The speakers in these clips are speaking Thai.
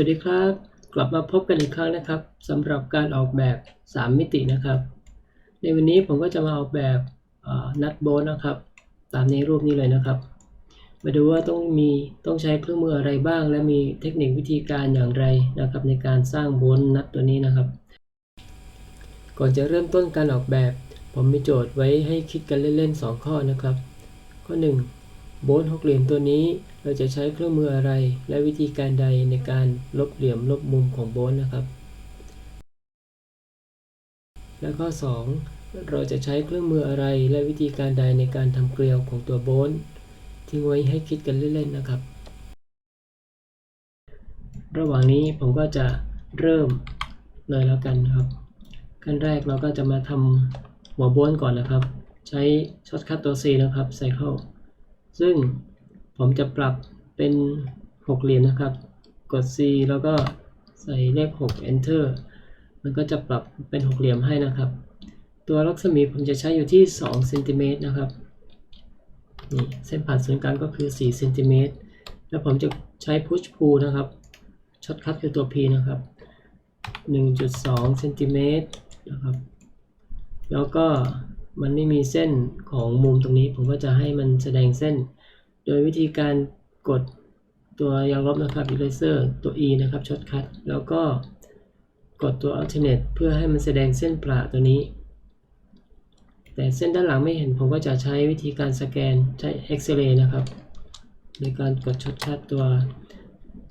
สวัสดีครับ กลับมาพบกันอีกครั้งนะครับสำหรับการออกแบบ 3 มิตินะครับ ในวันนี้ผมก็จะมาออกแบบนัดโบนนะครับ ตามในรูปนี้เลยนะครับ มาดูว่าต้องมีต้องใช้เครื่องมืออะไรบ้าง และมีเทคนิควิธีการอย่างไรนะครับ ในการสร้างโบนนัดตัวนี้นะครับ ก่อนจะเริ่มต้นการออกแบบ ผมมีโจทย์ไว้ให้คิดกันเล่นๆ 2 ข้อนะครับ ข้อ 1 โบนหกเหลี่ยมตัวนี้เราจะใช้เครื่องมืออะไร และวิธีการใดในการลบเหลี่ยมลบมุมของโบนนะครับ และข้อ 2 เราจะใช้เครื่องมืออะไร และวิธีการใดในการทำเกลียวของตัวโบนทิ้งไว้ให้คิดกันเล่นๆนะครับ ระหว่างนี้ผมก็จะเริ่มเลยแล้วกันครับ ขั้นแรกเราก็จะมาทำหัวโบนก่อนนะครับ ใช้ช็อตคัตตัว C นะครับใส่เข้า ซึ่งผมจะปรับเป็นหกเหลี่ยมนะครับ กด C แล้วก็ใส่เลข 6 Enter มันก็จะปรับเป็นหกเหลี่ยมให้นะครับ ตัวลักษมีผมจะใช้อยู่ที่2เซนติเมตรนะครับนี่เส้นผ่านศูนย์กลางก็คือ4เซนติเมตรแล้วผมจะใช้ Push Pull นะครับช็อตคัทคือตัว P นะครับ 1.2เซนติเมตรนะครับ แล้วก็ มันไม่มีเส้นของมุมตรงนี้ ผมก็จะให้มันแสดงเส้น โดยวิธีการกดตัวยางลบนะครับ eraser ตัว E นะครับช็อตคัทแล้วก็กดตัว alternate เพื่อให้มันแสดงเส้นประตัวนี้ แต่เส้นด้านหลังไม่เห็น ผมก็จะใช้วิธีการสแกนใช้ X-ray นะครับ ในการกดช็อตคัทตัว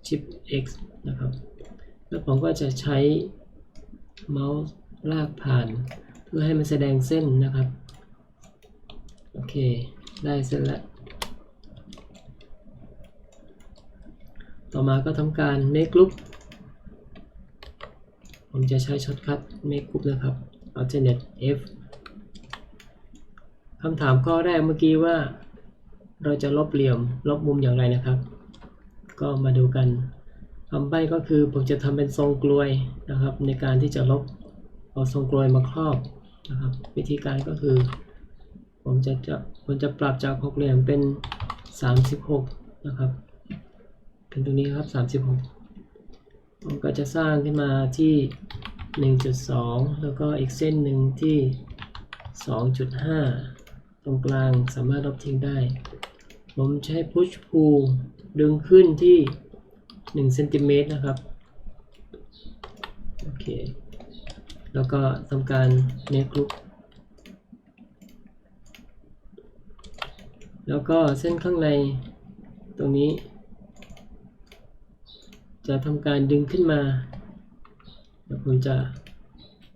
Shift X นะครับ แล้วผมก็จะใช้เมาส์ลากผ่าน เพื่อให้มันแสดงเส้นนะครับ โอเค ได้เสร็จแล้ว ต่อมาก็ทำการ make group ผมจะใช้ช็อตคัท make group นะครับ alternate F คำถามข้อแรกเมื่อกี้ว่า เราจะลบเหลี่ยม ลบมุมอย่างไรนะครับ ก็มาดูกันคำใบ้ก็คือผมจะทำเป็นทรงกลวยนะครับ ในการที่จะลบเอาทรงกลวยมาครอบ นะครับวิธีการก็คือ ผมจะจะผมจะปรับจากหกเหลี่ยมเป็น 36 นะครับ เป็นตรงนี้ครับ 36 ผมก็จะสร้างขึ้นมาที่ 1.2 แล้วก็อีกเส้นหนึ่งที่ 2.5 ตรงกลางสามารถลบทิ้งได้ ผมใช้ push pull ดึงขึ้นที่1เซนติเมตรนะครับ โอเค แล้วก็ทำการ make group แล้วก็เส้นข้างในตรงนี้ จะทำการดึงขึ้นมาเดี๋ยวผมจะ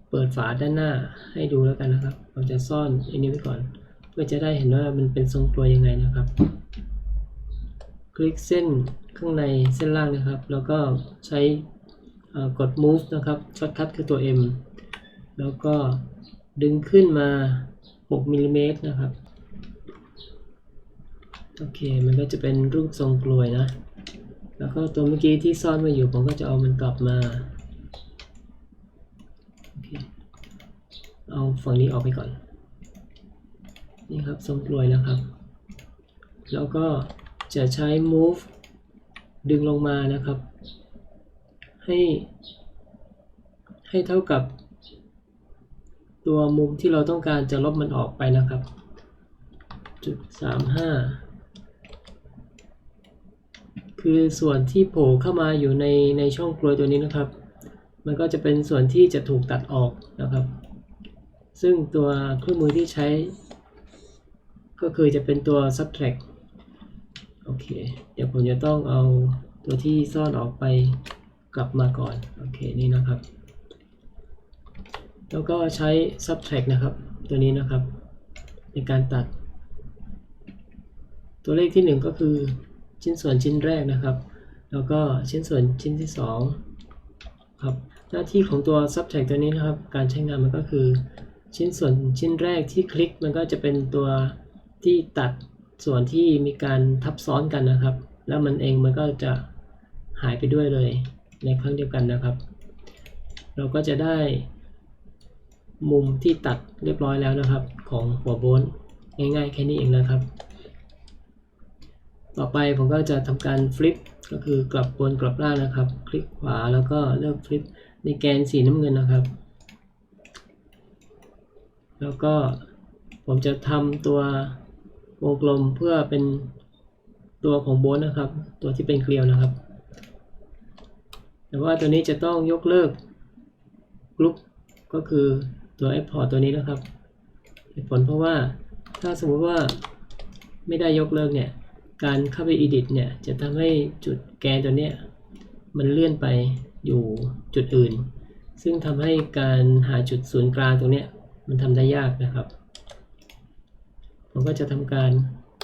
เปิดฝาด้านหน้าให้ดูแล้วกันนะครับผมจะซ่อนอันนี้ไว้ก่อน เพื่อจะได้เห็นว่ามันเป็นทรงกลวยยังไงนะครับ คลิกเส้นข้างในเส้นล่างนะครับ แล้วก็ใช้กด move นะครับช็อตคัทคือตัว M แล้วก็ดึงขึ้นมา 6มิลลิเมตรนะครับ โอเค มันก็จะเป็นรูปทรงกลวยนะ แล้วก็ตัวเมื่อกี้ที่ซ่อนมาอยู่ ผมก็จะเอามันกลับมาโอเคเอาฝั่งนี้ออกไปก่อน นี่ครับทรงกลวยนะครับ แล้วก็จะใช้ move ดึงลงมานะครับ ให้ให้เท่ากับ ตัวมุมที่เราต้องการจะลบมันออกไปนะครับจุดสามห้าคือส่วนที่โผล่เข้ามาอยู่ในในช่องกลวยตัวนี้นะครับ มันก็จะเป็นส่วนที่จะถูกตัดออกนะครับ ซึ่งตัวเครื่องมือที่ใช้ ก็คือจะเป็นตัว subtract โอเค เดี๋ยวผมจะต้องเอาตัวที่ซ่อนออกไปกลับมาก่อน โอเค นี่นะครับ แล้วก็ใช้ subtract นะครับ ตัวนี้นะครับ ในการตัด ตัวเลขที่ 1 ก็คือชิ้นส่วนชิ้นแรกนะครับ แล้วก็ชิ้นส่วนชิ้นที่ 2 ครับ หน้าที่ของตัว subtract ตัวนี้นะครับ การใช้งานมันก็คือ ชิ้นส่วนชิ้นแรกที่คลิกมันก็จะเป็นตัวที่ตัดส่วนที่มีการทับซ้อนกันนะครับ แล้วมันเองมันก็จะหายไปด้วยเลยในครั้งเดียวกันนะครับ เราก็จะได้ มุมที่ตัดเรียบร้อยแล้วนะครับ ของหัวโบนง่ายๆแค่นี้เองนะครับ ต่อไปผมก็จะทำการฟลิปก็คือกลับบนกลับล่างนะครับ คลิกขวาแล้วก็เลือกฟลิปในแกนสีน้ำเงินนะครับ แล้วก็ผมจะทำตัววงกลมเพื่อเป็นตัวของโบนนะครับ ตัวที่เป็นเกลียวนะครับ แต่ว่าตัวนี้จะต้องยกเลิกกรุ๊ปก็คือ ตัว export ตัวนี้นะครับเหตุผลเพราะว่าถ้าสมมุติว่าไม่ได้ยกเลิกเนี่ย การเข้าไป edit เนี่ย จะทำให้จุดแกนตัวเนี้ยมันเลื่อนไปอยู่จุดอื่น ซึ่งทำให้การหาจุดศูนย์กลางตรงเนี้ยมันทำได้ยากนะครับ ผมก็จะทำการ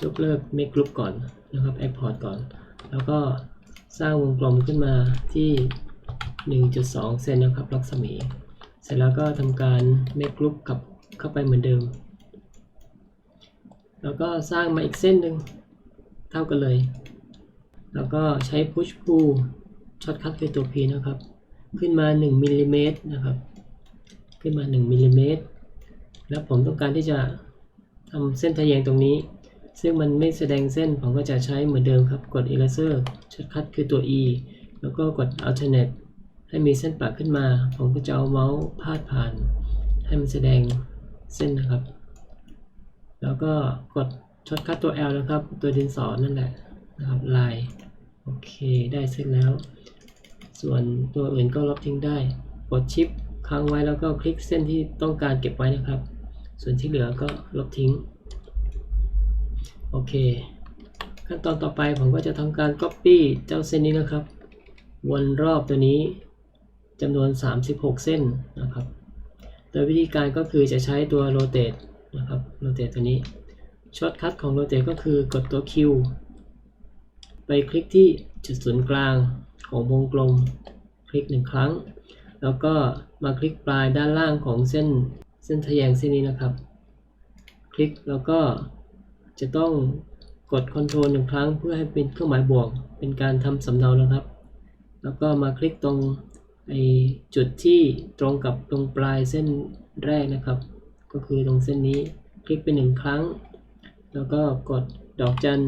ยกเลิก make group ก่อนนะครับ export ก่อน แล้วก็สร้างวงกลมขึ้นมาที่ 1.2 เซนนะครับรัศมี เสร็จแล้วก็ทำการ make group กลับเข้าไปเหมือนเดิม แล้วก็สร้างมาอีกเส้นหนึ่งเท่ากันเลย แล้วก็ใช้ push pull ช็อตคัทเป็นตัว P นะครับ ขึ้นมา1มิลลิเมตรนะครับ ขึ้นมา1มิลลิเมตรแล้วผมต้องการที่จะทำเส้นทะแยงตรงนี้ ซึ่งมันไม่แสดงเส้นผมก็จะใช้เหมือนเดิมครับ กด eraser ช็อตคัทคือตัว E แล้วก็กด alternate ให้มีเส้นปากขึ้นมา ผมก็จะเอาเมาส์พาดผ่าน ให้มันแสดงเส้นนะครับ แล้วก็กดช็อตคัทตัว L นะครับ ตัวดินสอนั่นแหละนะครับลายโอเคได้เสร็จแล้ว ส่วนตัวอื่นก็ลบทิ้งได้ กดชิปค้างไว้แล้วก็คลิกเส้นที่ต้องการเก็บไว้นะครับ ส่วนที่เหลือก็ลบทิ้ง โอเค ขั้นตอนต่อไปผมก็จะทำการ Copy เจ้าเส้นนี้นะครับ วนรอบตัวนี้ จำนวน 36 เส้นนะครับ โดยวิธีการก็คือจะใช้ตัว Rotate นะครับ Rotate ตัวนี้ช็อตคัทของ Rotate ก็คือกดตัว Q ไปคลิกที่จุดศูนย์กลางของวงกลม คลิกหนึ่งครั้ง แล้วก็มาคลิกปลายด้านล่างของเส้นเส้นทะแยงเส้นนี้นะครับ คลิกแล้วก็จะต้องกด Ctrl หนึ่งครั้งเพื่อให้เป็นเครื่องหมายบวก เป็นการทำสำเนานะครับ แล้วก็มาคลิกตรง ไอจุดที่ตรงกับตรงปลายเส้นแรกนะครับ ก็คือตรงเส้นนี้คลิกไปหนึ่งครั้ง แล้วก็กดดอกจัน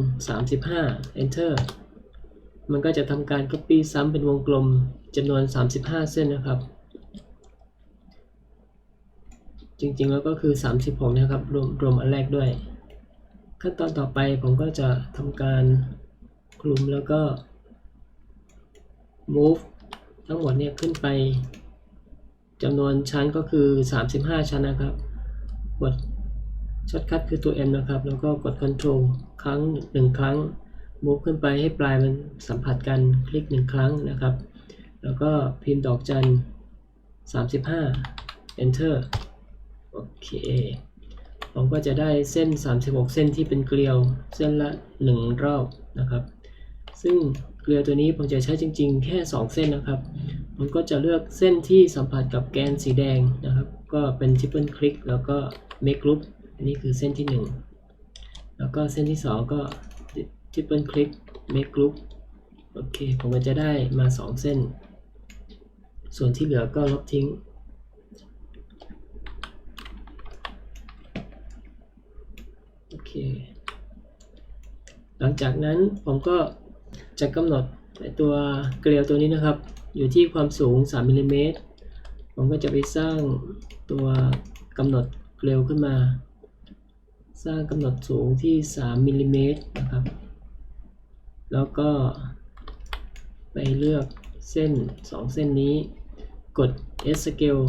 35 enter มันก็จะทำการ copy ซ้ำเป็นวงกลมจำนวน 35 เส้นนะครับ จริงๆแล้วก็คือ 36 นะครับ รวมรวมอันแรกด้วย ขั้นตอนต่อไปผมก็จะทำการคลุมแล้วก็ move ทั้งหมดเนี่ยขึ้นไปจำนวนชั้นก็คือ 35 ชั้นนะครับ กดช็อตคัทคือตัว M นะครับ แล้วก็กด Ctrl ครั้งหนึ่งครั้ง move ขึ้นไปให้ปลายมันสัมผัสกันคลิกหนึ่งครั้งนะครับ แล้วก็พิมพ์ดอกจัน 35 enter โอเคผมก็จะได้เส้น 36 เส้นที่เป็นเกลียว เส้นละ 1 รอบนะครับ ซึ่ง ลียวตัวนี้ผมจะใช้จริง ๆ แค่ 2 เส้นนะครับ ผมก็จะเลือกเส้นที่สัมผัสกับแกนสีแดงนะครับ ก็เป็น triple click แล้วก็ make group อันนี้คือเส้นที่ 1 แล้วก็เส้นที่ 2 ก็ triple click make group โอเค ผมก็จะได้มา 2 เส้น ส่วนที่เหลือก็ลบทิ้งโอเคหลังจากนั้นผมก็ จะกำหนดตัวเกลียวตัวนี้นะครับ อยู่ที่ความสูง 3มิลลิเมตรผมก็จะไปสร้างตัวกำหนดเกลียวขึ้นมา สร้างกำหนดสูงที่ 3มิลลิเมตรนะครับ แล้วก็ไปเลือกเส้น 2 เส้นนี้ กด S scale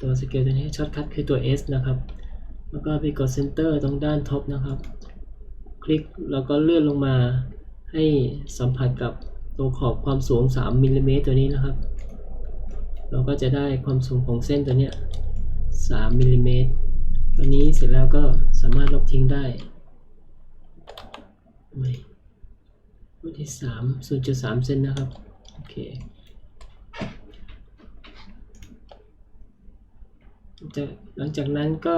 ตัว scale ตัวนี้ช็อตคัทคือตัว S นะครับ แล้วก็ไปกด center ตรงด้านท็อปนะครับ คลิกแล้วก็เลื่อนลงมา ให้สัมผัสกับตัวขอบความสูง 3มิลลิเมตรตัวนี้นะครับ เราก็จะได้ความสูงของเส้นตัวเนี้ย3มิลลิเมตรตัวนี้เสร็จแล้วก็สามารถลบทิ้งได้ไม่วันที่3 0.3เซนนะครับ โอเค จากหลังจากนั้นก็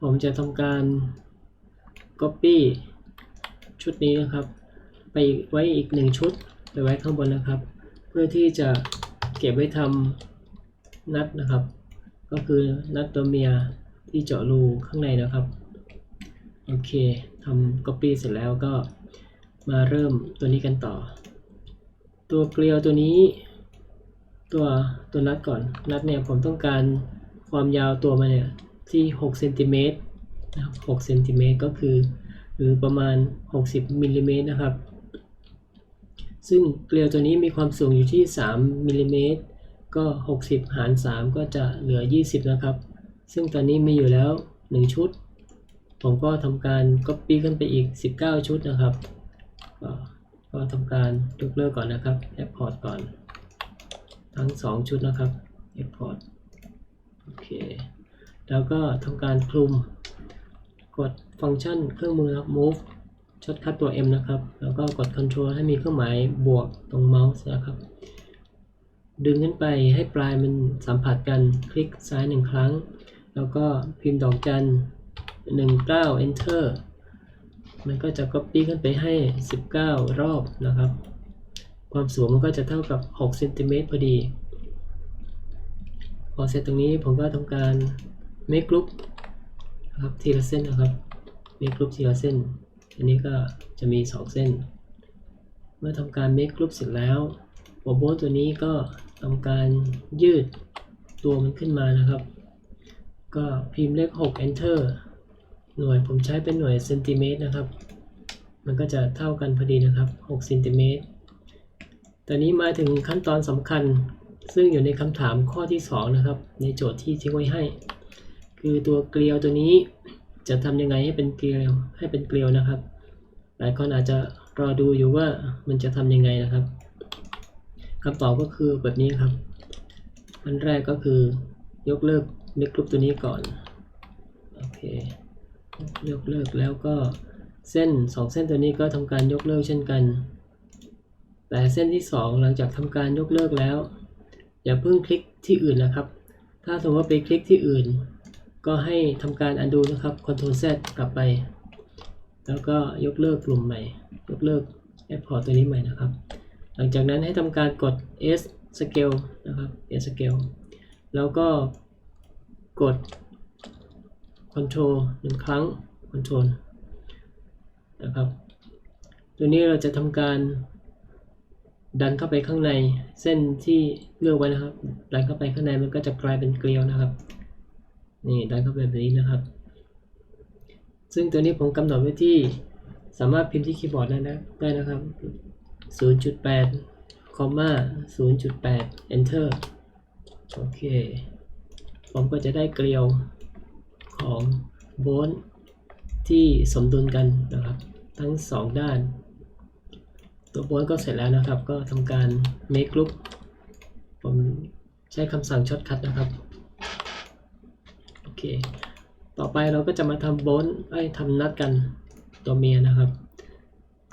ผมจะทำการ Copy ชุดนี้นะครับ ไปไว้อีกหนึ่งชุดไปไว้ข้างบนนะครับ เพื่อที่จะเก็บไว้ทำนัดนะครับ ก็คือนัดตัวเมียที่เจาะรูข้างในนะครับ โอเคทำ Copy เสร็จแล้วก็มาเริ่มตัวนี้กันต่อ ตัวเกลียวตัวนี้ ตัวตัวนัดก่อน นัดเนี่ยผมต้องการความยาวตัวมันเนี่ยที่6เซนติเมตรนะครับ6เซนติเมตรก็คือ หรือประมาณ 60มิลลิเมตรนะครับ ซึ่งเกลียวตัวนี้มีความสูงอยู่ที่ 3มิลลิเมตรก็ 60 หาร 3 ก็จะเหลือ 20 นะครับ ซึ่งตอนนี้มีอยู่แล้ว 1 ชุด ผมก็ทำการ Copy ขึ้นไปอีก 19 ชุดนะครับก็ก็ทำการยกเลิกก่อนนะครับ Export ก่อน ทั้ง 2 ชุดนะครับ Export โอเค แล้วก็ทำการคลุม กดฟังก์ชันเครื่องมือครับ move ช็อตคัดตัว M นะครับ แล้วก็กด Control ให้มีเครื่องหมายบวกตรงเมาส์นะครับ ดึงขึ้นไปให้ปลายมันสัมผัสกัน คลิกซ้ายหนึ่งครั้ง แล้วก็พิมพ์ดอกจัน19 enter มันก็จะ copy ขึ้นไปให้ 19 รอบนะครับ ความสูงมันก็จะเท่ากับ6เซนติเมตรพอดี พอเสร็จตรงนี้ผมก็ทำการ make group นะครับทีละเส้นนะครับ make group ทีละเส้น อันนี้ก็จะมี 2 เส้น เมื่อทำการ make group เสร็จแล้วหัวโบนตัวนี้ก็ทำการยืดตัวมันขึ้นมานะครับ ก็พิมพ์เลข 6 enter หน่วยผมใช้เป็นหน่วยเซนติเมตรนะครับ มันก็จะเท่ากันพอดีนะครับ6เซนติเมตรตอนนี้มาถึงขั้นตอนสำคัญซึ่งอยู่ในคำถามข้อที่ 2 นะครับ ในโจทย์ที่ทิ้งไว้ให้ คือตัวเกลียวตัวนี้ จะทำยังไงให้เป็นเกลียวให้เป็นเกลียวนะครับ หลายคนอาจจะรอดูอยู่ว่ามันจะทำยังไงนะครับคำตอบก็คือแบบนี้ครับอันแรกก็คือยกเลิกเมกรุ๊ปตัวนี้ก่อนโอเคยกเลิกแล้วก็เส้น 2 เส้นตัวนี้ก็ทำการยกเลิกเช่นกัน แต่เส้นที่ 2 หลังจากทำการยกเลิกแล้ว อย่าเพิ่งคลิกที่อื่นนะครับ ถ้าสมมติว่าไปคลิกที่อื่น ก็ให้ทำการ undo นะครับ Ctrl Z กลับไป แล้วก็ยกเลิกกลุ่มใหม่ ยกเลิก export ตัวนี้ใหม่นะครับ หลังจากนั้นให้ทำการกด S scale นะครับ S scale แล้วก็กด Control หนึ่งครั้ง Control นะครับ ตัวนี้เราจะทำการดันเข้าไปข้างในเส้นที่เลือกไว้นะครับ ดันเข้าไปข้างในมันก็จะกลายเป็นเกลียวนะครับ นี่ดันเข้าไปแบบนี้นะครับ ซึ่งตัวนี้ผมกำหนดไว้ที่สามารถพิมพ์ที่คีย์บอร์ดได้นะได้นะครับ 0.8คอมมา0.8 enter โอเค ผมก็จะได้เกลียวของโบนที่สมดุลกันนะครับ ทั้ง 2 ด้าน ตัวโบนก็เสร็จแล้วนะครับ ก็ทำการ make group ผมใช้คำสั่งช็อตคัทนะครับ เค ต่อไปเราก็จะมาทำโบนไอ้ทำนัดกันตัวเมียนะครับ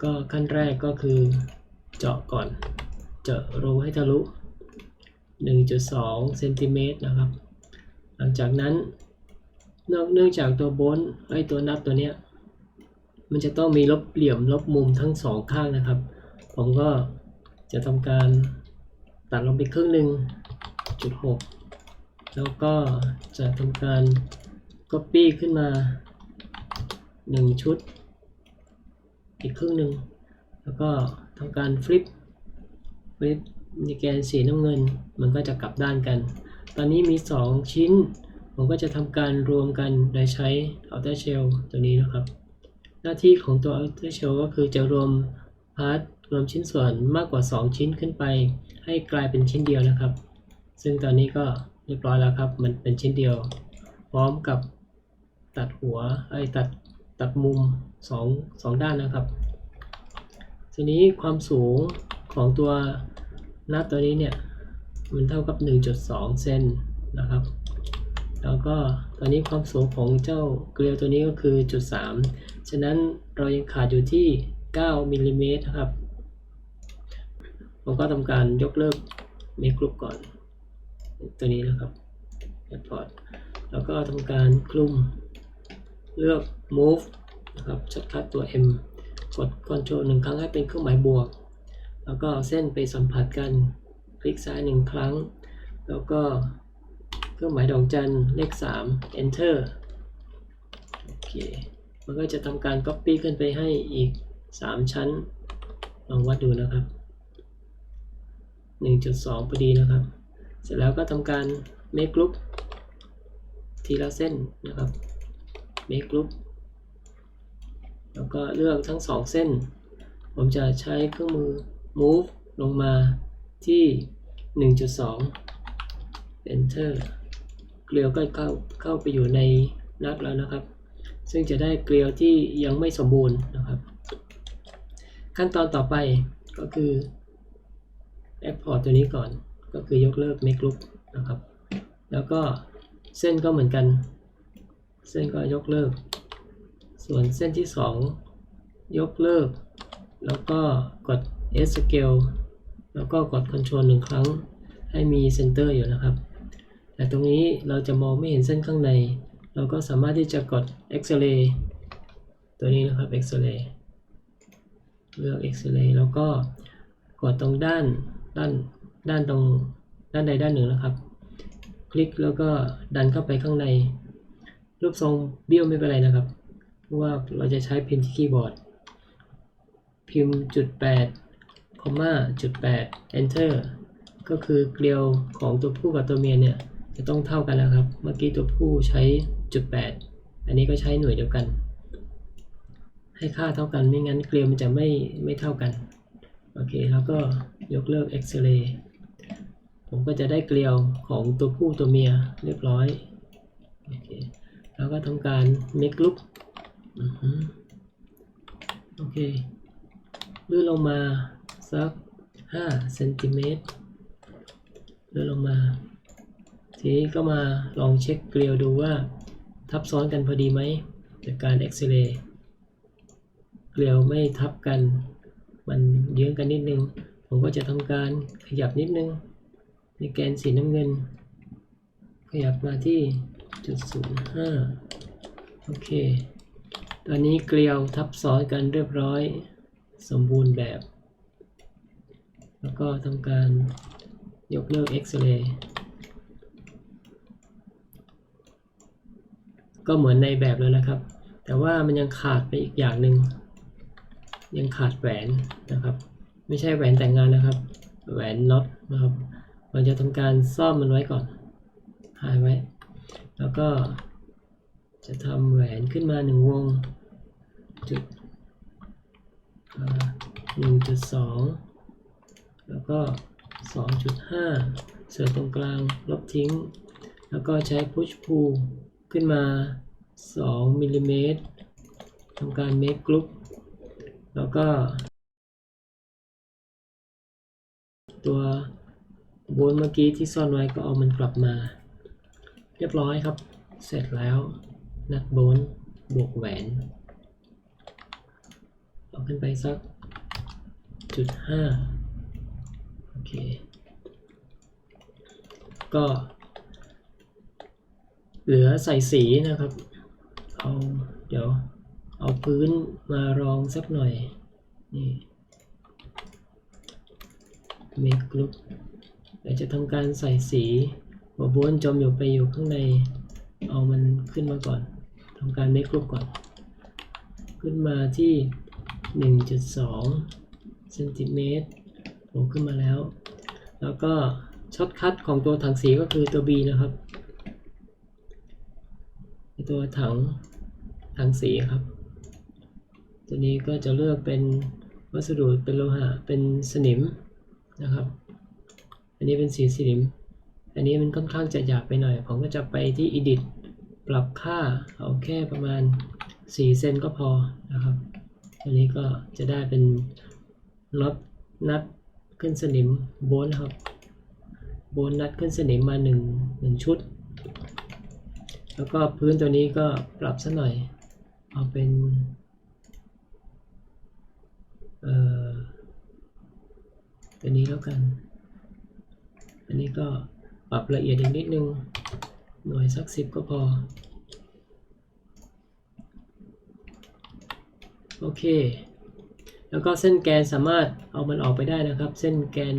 ก็ขั้นแรกก็คือเจาะก่อน เจาะรูให้ทะลุ 1.2เซนติเมตรนะครับ หลังจากนั้นเนื่องจากตัวโบนไอ้ตัวนับตัวเนี้ยมันจะต้องมีลบเหลี่ยมลบมุมทั้งสองข้างนะครับ ผมก็จะทำการตัดลงไปครึ่งหนึ่งจุดหก แล้วก็จะทำการ Copy ขึ้นมา 1 ชุด อีกครึ่งหนึ่ง แล้วก็ทำการฟลิปฟลิปในแกนสีน้ำเงิน มันก็จะกลับด้านกัน ตอนนี้มี 2 ชิ้น ผมก็จะทำการรวมกันโดยใช้ outer shell ตัวนี้นะครับ หน้าที่ของตัว outer shell ก็คือจะรวมพาร์ทรวมชิ้นส่วนมากกว่า 2 ชิ้นขึ้นไป ให้กลายเป็นชิ้นเดียวนะครับ ซึ่งตอนนี้ก็ เรียบร้อยแล้วครับ มันเป็นชิ้นเดียว พร้อมกับตัดหัวไอ้ตัดตัดมุมสองสองด้านนะครับ ทีนี้ความสูงของตัวนัดตัวนี้เนี่ย มันเท่ากับ 1.2 เซนนะครับ แล้วก็ตอนนี้ความสูงของเจ้าเกลียวตัวนี้ก็คือจุด3ฉะนั้นเรายังขาดอยู่ที่ 9มิลลิเมตรครับ ผมก็ทำการยกเลิกเมกรุปก่อน ตัวนี้นะครับ Export แล้วก็ทำการคลุมเลือก move นะครับช็อตคัดตัว M กด Ctrl หนึ่งครั้งให้เป็นเครื่องหมายบวก แล้วก็เอาเส้นไปสัมผัสกัน คลิกซ้ายหนึ่งครั้ง แล้วก็เครื่องหมายดอกจันเลข 3 enter โอเค มันก็จะทำการ copy ขึ้นไปให้อีก 3 ชั้น ลองวัดดูนะครับ 1.2พอดีนะครับ เสร็จแล้วก็ทำการ make group ทีละเส้นนะครับ make group แล้วก็เลือกทั้งสองเส้น ผมจะใช้เครื่องมือ move ลงมาที่ 1.2 enter เกลียวก็เข้าเข้าไปอยู่ในนัดแล้วนะครับ ซึ่งจะได้เกลียวที่ยังไม่สมบูรณ์นะครับ ขั้นตอนต่อไปก็คือ export ตัวนี้ก่อน ก็คือยกเลิก make group นะครับ แล้วก็เส้นก็เหมือนกัน เส้นก็ยกเลิก ส่วนเส้นที่ 2 ยกเลิก แล้วก็กด S scale แล้วก็กด Ctrl หนึ่งครั้ง ให้มี Center อยู่นะครับ แต่ตรงนี้เราจะมองไม่เห็นเส้นข้างใน เราก็สามารถที่จะกด X-ray ตัวนี้นะครับ X-ray เลือก X-ray แล้วก็กดตรงด้านด้าน ด้านตรงด้านใดด้านหนึ่งนะครับ คลิกแล้วก็ดันเข้าไปข้างใน รูปทรงเบี้ยวไม่เป็นไรนะครับ เพราะว่าเราจะใช้พิมพ์ที่คีย์บอร์ด พิมพ์จุด8คอมมาจุด8 enter ก็คือเกลียวของตัวผู้กับตัวเมียเนี่ยจะต้องเท่ากันแล้วครับ เมื่อกี้ตัวผู้ใช้จุด8อันนี้ก็ใช้หน่วยเดียวกัน ให้ค่าเท่ากันไม่งั้นเกลียวมันจะไม่ไม่เท่ากัน โอเค แล้วก็ยกเลิก X-ray ผมก็จะได้เกลียวของตัวผู้ตัวเมียเรียบร้อยโอเคแล้วก็ทำการ make look อโอเคเลื่อนลงมาสัก5เซนติเมตรเลื่อนลงมา ทีนี้ก็มาลองเช็คเกลียวดูว่าทับซ้อนกันพอดีไหมจากการเอ็กซเรย์เกลียวไม่ทับกัน มันเยื้องกันนิดนึง ผมก็จะทำการขยับนิดนึง ในแกนสีน้ำเงิน ขยับมาที่จุดศูนย์ห้าโอเค ตอนนี้เกลียวทับซ้อนกันเรียบร้อย สมบูรณ์แบบ แล้วก็ทำการยกเลิกเอ็กซเรย์ก็เหมือนในแบบแล้วนะครับ แต่ว่ามันยังขาดไปอีกอย่างหนึ่ง ยังขาดแหวนนะครับ ไม่ใช่แหวนแต่งงานนะครับ แหวนน็อตนะครับ เราจะทำการซ่อมมันไว้ก่อนหายไว้ แล้วก็จะทำแหวนขึ้นมาหนึ่งวงจุดหนึ่งจุดสองแล้วก็สองจุดห้าเสือตรงกลางลบทิ้ง แล้วก็ใช้ push pull ขึ้นมา2มิลลิเมตรทำการ make group แล้วก็ ตัว โบนเมื่อกี้ที่ซ่อนไว้ก็เอามันกลับมา เรียบร้อยครับ เสร็จแล้วนัดโบนบวกแหวนเอาขึ้นไปสักจุดห้าโอเค ก็ เหลือใส่สีนะครับ เอาเดี๋ยวเอาพื้นมารองสักหน่อย นี่ make group เดี๋ยวจะทำการใส่สีหัวโบนจมอยู่ไปอยู่ข้างใน เอามันขึ้นมาก่อนทำการ make group ก่อน ขึ้นมาที่ 1.2เซนติเมตรโผล่ขึ้นมาแล้ว แล้วก็ช็อตคัทของตัวถังสีก็คือตัว B นะครับ ตัวถังถังสีครับ ตัวนี้ก็จะเลือกเป็นวัสดุเป็นโลหะเป็นสนิมนะครับ อันนี้เป็นสีสนิมอันนี้มันค่อนข้างจะหยาบไปหน่อย ผมก็จะไปที่ edit ปรับค่าเอาแค่ประมาณ 4 เซนก็พอนะครับ อันนี้ก็จะได้เป็นน็อตนัดขึ้นสนิมโบนครับ โบนนัดขึ้นสนิมมา1 1ชุด แล้วก็พื้นตัวนี้ก็ปรับสักหน่อย เอาเป็นเออตัวนี้แล้วกัน อันนี้ก็ปรับละเอียดอีกนิดนึง หน่วยสักสิบก็พอ โอเค แล้วก็เส้นแกนสามารถเอามันออกไปได้นะครับ เส้นแกน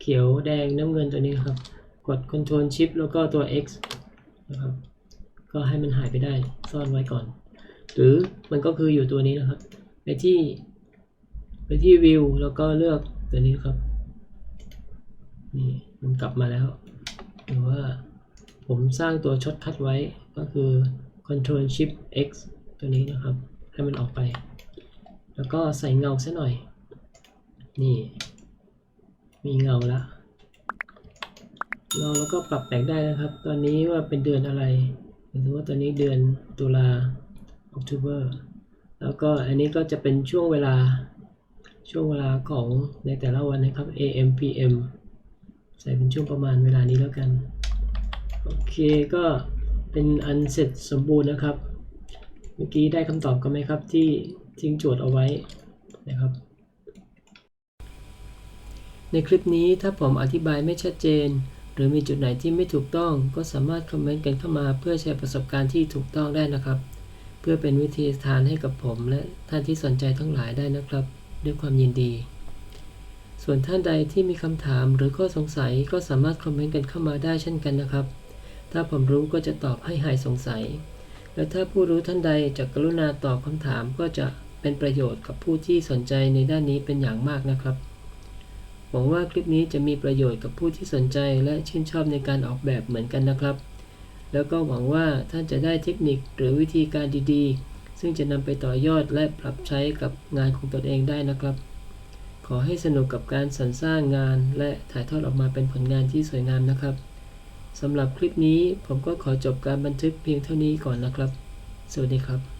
เขียวแดงน้ำเงินตัวนี้ครับ กด Ctrl Shift แล้วก็ตัว X นะครับ ก็ให้มันหายไปได้ซ่อนไว้ก่อน หรือมันก็คืออยู่ตัวนี้นะครับ ไปที่ไปที่ View แล้วก็เลือกตัวนี้ครับ นี่ มันกลับมาแล้ว หรือว่าผมสร้างตัวช็อตคัทไว้ก็คือ control Shift X ตัวนี้นะครับ ให้มันออกไป แล้วก็ใส่เงาซะหน่อย นี่ มีเงาละเราแล้วก็ปรับแต่งได้นะครับ ตอนนี้ว่าเป็นเดือนอะไรหรือว่าตอนนี้เดือนตุลา October แล้วก็อันนี้ก็จะเป็นช่วงเวลาช่วงเวลาของในแต่ละวันนะครับ AM PM ใส่เป็นช่วงประมาณเวลานี้แล้วกัน โอเคก็เป็นอันเสร็จสมบูรณ์นะครับ เมื่อกี้ได้คำตอบกันไหมครับที่ทิ้งโจทย์เอาไว้นะครับ ในคลิปนี้ถ้าผมอธิบายไม่ชัดเจน หรือมีจุดไหนที่ไม่ถูกต้อง ก็สามารถคอมเมนต์กันเข้ามาเพื่อแชร์ประสบการณ์ที่ถูกต้องได้นะครับ เพื่อเป็นวิธีทานให้กับผมและท่านที่สนใจทั้งหลายได้นะครับ ด้วยความยินดี ส่วนท่านใดที่มีคำถามหรือข้อสงสัยก็สามารถคอมเมนต์กันเข้ามาได้เช่นกันนะครับ ถ้าผมรู้ก็จะตอบให้หายสงสัย และถ้าผู้รู้ท่านใดจะกรุณาตอบคำถามก็จะเป็นประโยชน์กับผู้ที่สนใจในด้านนี้เป็นอย่างมากนะครับ หวังว่าคลิปนี้จะมีประโยชน์กับผู้ที่สนใจและชื่นชอบในการออกแบบเหมือนกันนะครับ แล้วก็หวังว่าท่านจะได้เทคนิคหรือวิธีการดีๆ ซึ่งจะนำไปต่อยอดและปรับใช้กับงานของตนเองได้นะครับ อให้สนุกกับการสรรสร้างงานและถ่ายทอดออกมาเป็นผลงานที่สวยงามนะครับสำหรับคลิปนี้ผมก็ขอจบการบันทึกเพียงเท่านี้ก่อนนะครับ สวัสดีครับ